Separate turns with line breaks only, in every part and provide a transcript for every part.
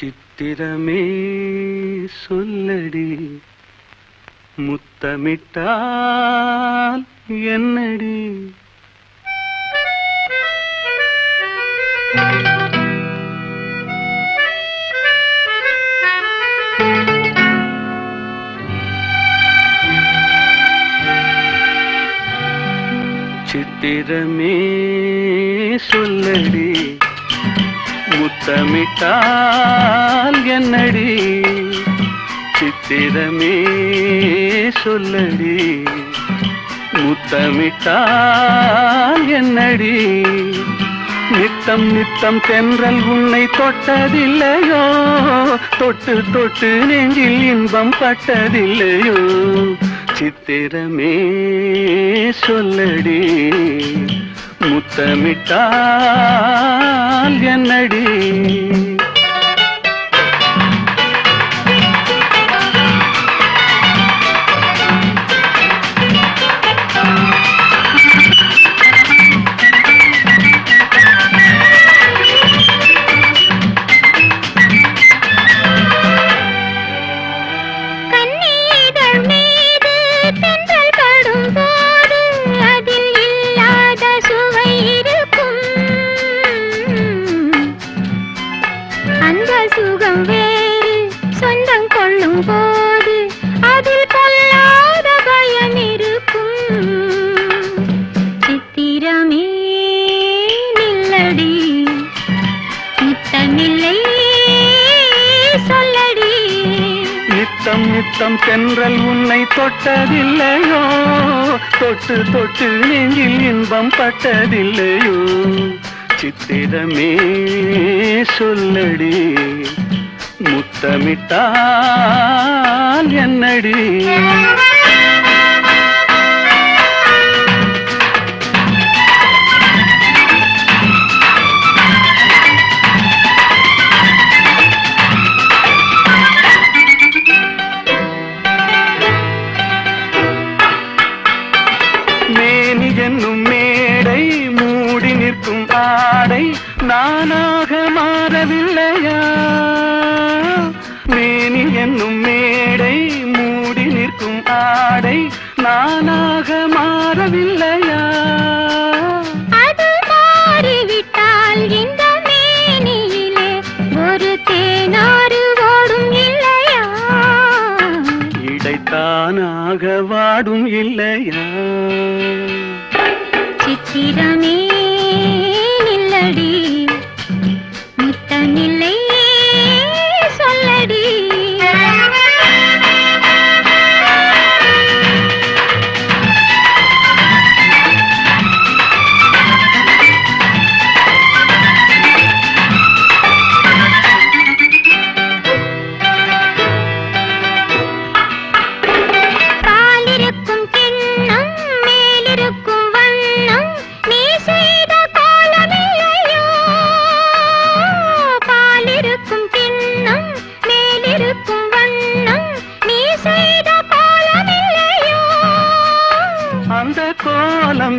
சித்திரமே சொல்லடி முத்தமிட்டால் என்னடி? சித்திரமே சொல்லடி முத்தமிட்டால் என்னடி? சித்திரமே சொல்லடி. முத்தமிட்டால் என்னடி? நித்தம் நித்தம் தென்றல் உன்னை தொட்டதில்லையோ? தொட்டு தொட்டு நெஞ்சில் இன்பம் பட்டதில்லையோ? சித்திரமே சொல்லடி. முத்தமிட்டால்
சுகம் வேறு சொந்தம் கொள்ளும் போது அதில் கொள்ளாத பயம் இருக்கும். சித்திரமே நில்லடி முத்தமில்லை சொல்லடி.
நித்தம் நித்தம் தென்றல் உன்னை தொட்டதில்லையோ? தொட்டு தொட்டு நெஞ்சில் இன்பம் பட்டதில்லையோ? சித்திரமே சொல்லடி. முத்தமிட்டால் என்னடி? ஆடை நானாக மாறவில்லையா? மேனி என்னும் மேடை மூடி நிற்கும் ஆடை நானாக மாறவில்லையா?
அது மாறிவிட்டால் இந்த மேனியிலே ஒரு தேனாறு ஓடும் இல்லையா?
இடைத்தானாக வாடும் இல்லையா?
சித்திரமே நில்லடி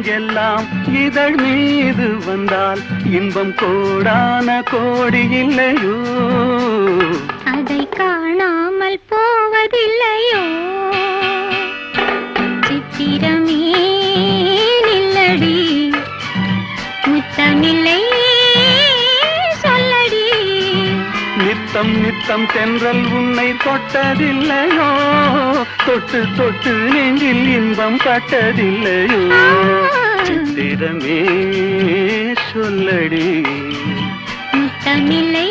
எல்லாம் இதழ் மீது வந்தால் இன்பம் கோடான கோடி இல்லையோ?
அதை காணாமல் போவதில்லையோ? சித்திரமே நில்லடி முத்தமில்லை சொல்லடி.
நித்தம் நித்தம் தென்றல் உன்னை தொட்டதில்லையோ? தொட்டு தொட்டு நெஞ்சில் இன்பம் பட்டதில்லையோ சித்திரமே சொல்லடி.
முத்தமில்லை